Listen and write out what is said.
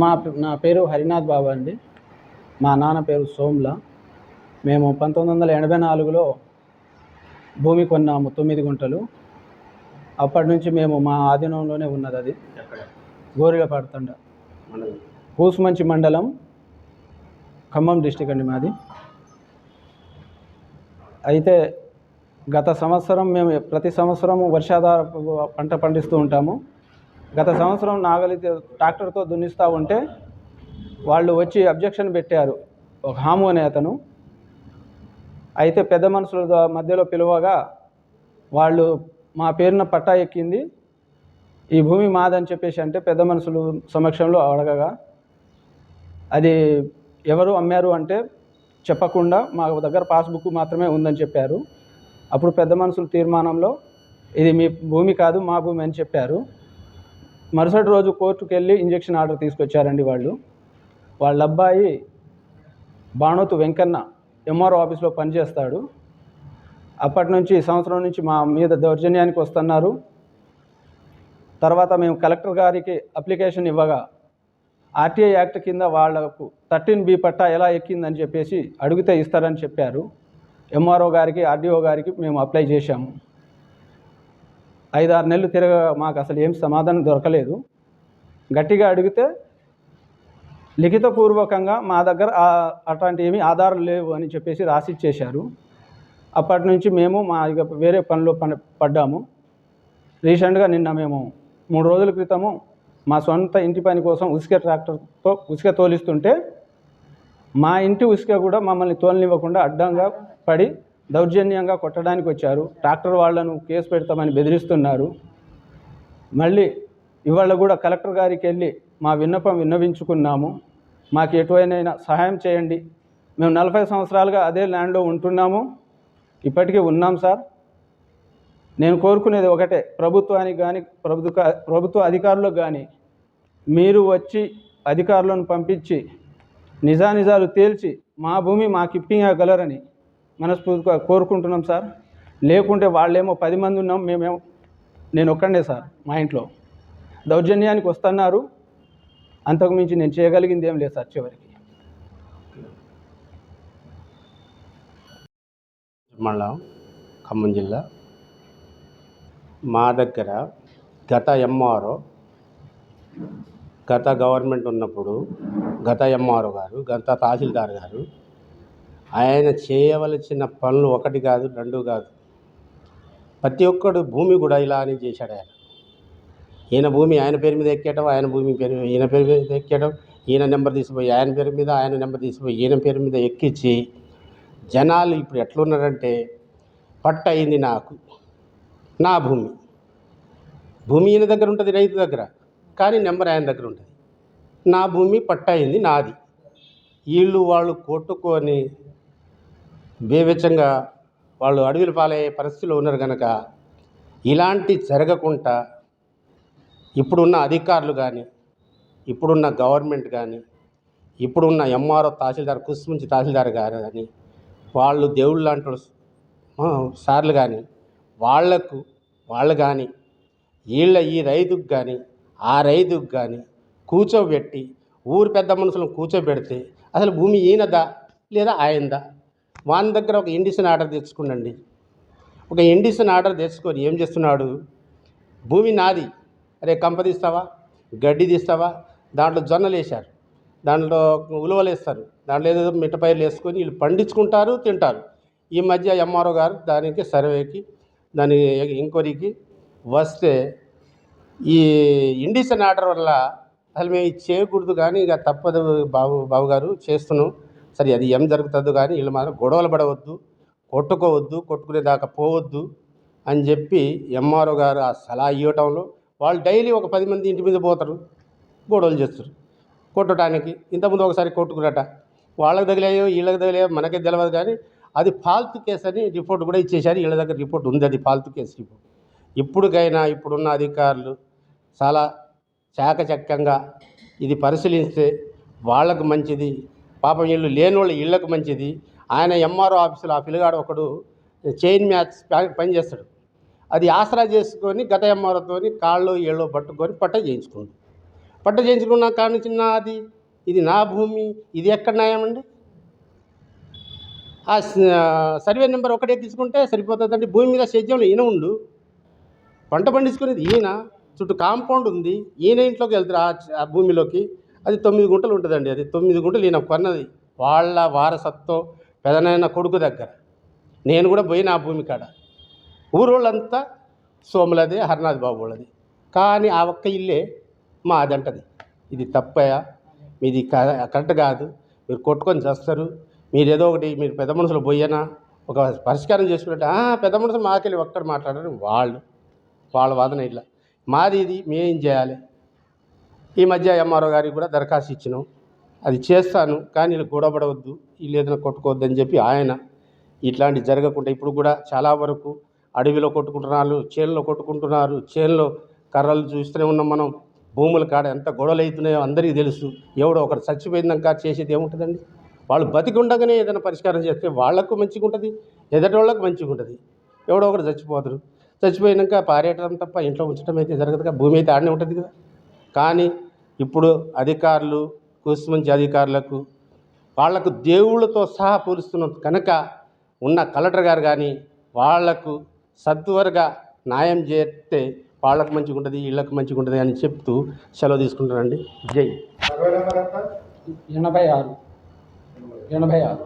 మా నా పేరు హరినాథ్ బాబు అండి. మా నాన్న పేరు సోమ్ల. మేము పంతొమ్మిది వందల ఎనభై నాలుగులో భూమి కొన్నాము తొమ్మిది గుంటలు. అప్పటి నుంచి మేము మా ఆధీనంలోనే ఉన్నది అది. గోరిల పడుతుండ కూసుమంచి మండలం ఖమ్మం డిస్టిక్ అండి మాది. అయితే గత సంవత్సరం మేము ప్రతి సంవత్సరం వర్షాధార పంట పండిస్తూ ఉంటాము. గత సంవత్సరం నాగలి ట్రాక్టర్తో దున్నిస్తూ ఉంటే వాళ్ళు వచ్చి అబ్జెక్షన్ పెట్టారు. ఒక హాము అనే అతను. అయితే పెద్ద మనుషుల మధ్యలో పిలువగా వాళ్ళు మా పేరున పట్టా ఎక్కింది. ఈ భూమి మాదని చెప్పేసి అంటే పెద్ద మనుషులు సమక్షంలో అడగగా అది ఎవరు అమ్మారు అంటే చెప్పకుండా మా దగ్గర పాస్బుక్ మాత్రమే ఉందని చెప్పారు. అప్పుడు పెద్ద మనుషుల తీర్మానంలో ఇది మీ భూమి కాదు మా భూమి అని చెప్పారు. మరుసటి రోజు కోర్టుకు వెళ్ళి ఇంజక్షన్ ఆర్డర్ తీసుకొచ్చారండి వాళ్ళు. వాళ్ళ అబ్బాయి బాణోతు వెంకన్న ఎంఆర్ఓ ఆఫీస్లో పనిచేస్తాడు. అప్పటి నుంచి ఈ సంవత్సరం నుంచి మా మీద దౌర్జన్యానికి వస్తున్నారు. తర్వాత మేము కలెక్టర్ గారికి అప్లికేషన్ ఇవ్వగా ఆర్టీఐ యాక్ట్ కింద వాళ్ళకు థర్టీన్ బి పట్టా ఎలా ఎక్కిందని చెప్పేసి అడిగితే ఇస్తారని చెప్పారు. ఎంఆర్ఓ గారికి ఆర్డీఓ గారికి మేము అప్లై చేశాము. ఐదారు నెలలు తిరగ మాకు అసలు ఏం సమాధానం దొరకలేదు. గట్టిగా అడిగితే లిఖితపూర్వకంగా మా దగ్గర ఆ- అట్లాంటి ఏమీ ఆధారం లేవు అని చెప్పేసి రాసిచ్చేశారు. అప్పటి నుంచి మేము మా ఇక వేరే పనిలో పని పడ్డాము. రీసెంట్గా నిన్న మేము మూడు రోజుల క్రితము మా సొంత ఇంటి పని కోసం ఉసుక ట్రాక్టర్తో ఉసుక తోలిస్తుంటే మా ఇంటి ఉసుక కూడా మమ్మల్ని తోలనివ్వకుండా అడ్డంగా పడి దౌర్జన్యంగా కొట్టడానికి వచ్చారు. ట్రాక్టర్ వాళ్ళను కేసు పెడతామని బెదిరిస్తున్నారు. మళ్ళీ ఇవాళ కూడా కలెక్టర్ గారికి వెళ్ళి మా విన్నపం విన్నవించుకున్నాము. మాకు ఎటువైనా సహాయం చేయండి. మేము నలభై సంవత్సరాలుగా అదే ల్యాండ్లో ఉంటున్నాము. ఇప్పటికీ ఉన్నాం సార్. నేను కోరుకునేది ఒకటే ప్రభుత్వానికి కానీ ప్రభుత్వ ప్రభుత్వ అధికారులకు కానీ మీరు వచ్చి అధికారులను పంపించి నిజానిజాలు తేల్చి మా భూమి మాకు ఇప్పించగలరని మనస్ఫూర్తిగా కోరుకుంటున్నాం సార్. లేకుంటే వాళ్ళేమో పది మంది ఉన్నాం మేమేమో నేను ఒక్కడే సార్ మా ఇంట్లో. దౌర్జన్యానికి వస్తున్నారు. అంతకుమించి నేను చేయగలిగింది ఏం లేదు సార్ చివరికి. మండలం ఖమ్మం జిల్లా. మా దగ్గర గత ఎంఆర్ఓ గత గవర్నమెంట్ ఉన్నప్పుడు గత ఎంఆర్ఓ గారు గత తహసీల్దార్ గారు ఆయన చేయవలసిన పనులు ఒకటి కాదు రెండు కాదు. ప్రతి ఒక్కడు భూమి కూడా ఇలానే చేశాడు ఆయన. ఈయన భూమి ఆయన పేరు మీద ఎక్కేయటం ఆయన భూమి పేరు ఈయన పేరు మీద ఎక్కేయటం ఈయన నెంబర్ తీసిపోయి ఆయన పేరు మీద ఆయన నెంబర్ తీసిపోయి ఈయన పేరు మీద ఎక్కించి జనాలు ఇప్పుడు ఎట్లున్నారంటే పట్ట అయింది నాకు నా భూమి. భూమి ఈయన దగ్గర ఉంటుంది రైతు దగ్గర. కానీ నెంబర్ ఆయన దగ్గర ఉంటుంది. నా భూమి పట్ట అయింది నాది. వీళ్ళు వాళ్ళు కొట్టుకొని బీభత్సంగా వాళ్ళు అడవిల పాలయ్యే పరిస్థితిలో ఉన్నారు కనుక ఇలాంటి జరగకుండా ఇప్పుడున్న అధికారులు కానీ ఇప్పుడున్న గవర్నమెంట్ కానీ ఇప్పుడున్న ఎంఆర్ఓ తహసీల్దార్ కుస్మించి తహసీల్దార్ గారు కానీ వాళ్ళు దేవుళ్ళు లాంటి సార్లు కానీ వాళ్ళకు వాళ్ళు కానీ వీళ్ళ ఈ రైతుకు కానీ ఆ రైతుకు కానీ కూర్చోబెట్టి ఊరు పెద్ద మనుషులను కూర్చోబెడితే అసలు భూమి ఈయనదా లేదా ఆయనదా? వాని దగ్గర ఒక ఇండిషన్ ఆర్డర్ తెచ్చుకోండి ఒక ఇండిషన్ ఆర్డర్ తెచ్చుకొని ఏం చేస్తున్నాడు? భూమి నాది. అరే కంప తీస్తావా? గడ్డి తీస్తావా? దాంట్లో జొన్నలు వేశారు. దాంట్లో ఉలువలు వేస్తారు. దాంట్లో ఏదో మిట్టపైర్లు వేసుకొని వీళ్ళు పండించుకుంటారు తింటారు. ఈ మధ్య ఎంఆర్ఓ గారు దానికి సర్వేకి దాని ఎంక్వైరీకి వస్తే ఈ ఇండిషన్ ఆర్డర్ వల్ల అసలు మేము ఇది చేయకూడదు కానీ ఇక తప్పదు బాబు బాబు గారు చేస్తున్నాం. సరే అది ఏం జరుగుతుందో కానీ వీళ్ళు మాత్రం గొడవలు పడవద్దు కొట్టుకోవద్దు కొట్టుకునే దాకా పోవద్దు అని చెప్పి ఎంఆర్ఓ గారు ఆ సలహా ఇవ్వటంలో వాళ్ళు డైలీ ఒక పది మంది ఇంటి మీద పోతారు గొడవలు చేస్తారు. కొట్టడానికి ఇంతకుముందు ఒకసారి కొట్టుకురట వాళ్ళకి తగిలాయో వీళ్ళకి తగిలాయో మనకే తెలియదు కానీ అది ఫాల్తు కేసు అని రిపోర్ట్ కూడా ఇచ్చేశారు. వీళ్ళ దగ్గర రిపోర్ట్ ఉంది అది ఫాల్తు కేసు రిపోర్ట్. ఇప్పుడుకైనా ఇప్పుడున్న అధికారులు చాలా చాకచక్యంగా ఇది పరిశీలిస్తే వాళ్ళకు మంచిది పాపం వీళ్ళు లేని వాళ్ళ ఇళ్ళకు మంచిది. ఆయన ఎంఆర్ఓ ఆఫీసులో ఆ పిల్లగాడు ఒకడు చైన్ మ్యాచ్ పని చేస్తాడు అది ఆసరా చేసుకొని గత ఎంఆర్ఓతో కాళ్ళు ఏళ్ళు పట్టుకొని పట్ట చేయించుకుంది పట్ట చేయించుకున్న కాడ నుంచి నాది? ఇది నా భూమి ఇది ఎక్కడ న్యాయమండి ఆ సర్వే నెంబర్ ఒకటే తీసుకుంటే సరిపోతుందండి. భూమి మీద సేద్యంలో ఈయన ఉండు. పంట పండించుకునేది ఈయన. చుట్టూ కాంపౌండ్ ఉంది. ఈయన ఇంట్లోకి వెళ్తారు ఆ భూమిలోకి. అది తొమ్మిది గుంటలు ఉంటుందండి అది తొమ్మిది గుంటలు ఈయన కొన్నది. వాళ్ళ వారసత్వం పెదనైన కొడుకు దగ్గర. నేను కూడా పోయిన ఆ భూమి కాడ. ఊరోళ్ళంతా సోములది హరినాథ్ బాబు వాళ్ళది. కానీ ఆ ఒక్క ఇల్లే మా అదంటది ఇది తప్పయా? మీది కరెక్ట్ కాదు. మీరు కొట్టుకొని చేస్తారు. మీరు ఏదో ఒకటి మీరు పెద్ద మనుషులు పోయేనా ఒక పరిష్కారం చేసుకున్నట్టు "ఆ, పెద్ద మనుషులు మాకెళ్ళి ఒక్కడు మాట్లాడారు వాళ్ళు. వాళ్ళ వాదన ఇట్లా. మాది ఇది మేం చేయాలి? ఈ మధ్య ఎంఆర్ఓ గారికి కూడా దరఖాస్తు ఇచ్చినాం. అది చేస్తాను కానీ వీళ్ళు గొడవపడవద్దు వీళ్ళు ఏదైనా కొట్టుకోవద్దు అని చెప్పి ఆయన ఇట్లాంటి జరగకుండా ఇప్పుడు కూడా చాలా వరకు అడవిలో కొట్టుకుంటున్నారు చేనులో కొట్టుకుంటున్నారు చేనులో కర్రలు చూస్తూనే ఉన్నాం మనం. భూముల కాడ ఎంత గొడవలు అవుతున్నాయో అందరికీ తెలుసు. ఎవడో ఒకరు చచ్చిపోయిందాక చేసేది ఏముంటుందండి? వాళ్ళు బతికి ఉండగానే ఏదైనా పరిష్కారం చేస్తే వాళ్ళకు మంచిగా ఉంటుంది ఎదటి వాళ్ళకు మంచిగా ఉంటుంది ఎవడో ఒకరు చచ్చిపోతారు చచ్చిపోయినాక పారేయటం తప్ప ఇంట్లో ఉంచడం అయితే జరగదు కదా భూమి అయితే ఆడనే ఉంటుంది కదా. కానీ ఇప్పుడు అధికారులు మంచి అధికారులకు వాళ్ళకు దేవుళ్ళతో సహా పోలుస్తున్నాం కనుక ఉన్న కలెక్టర్ గారు కానీ వాళ్ళకు సత్వరగా న్యాయం చేస్తే వాళ్ళకు మంచిగా ఉంటుంది వీళ్ళకు మంచిగా ఉంటుంది అని చెప్తూ సెలవు తీసుకుంటానండి జై ఎనభై ఆరు. ఎనభై ఆరు.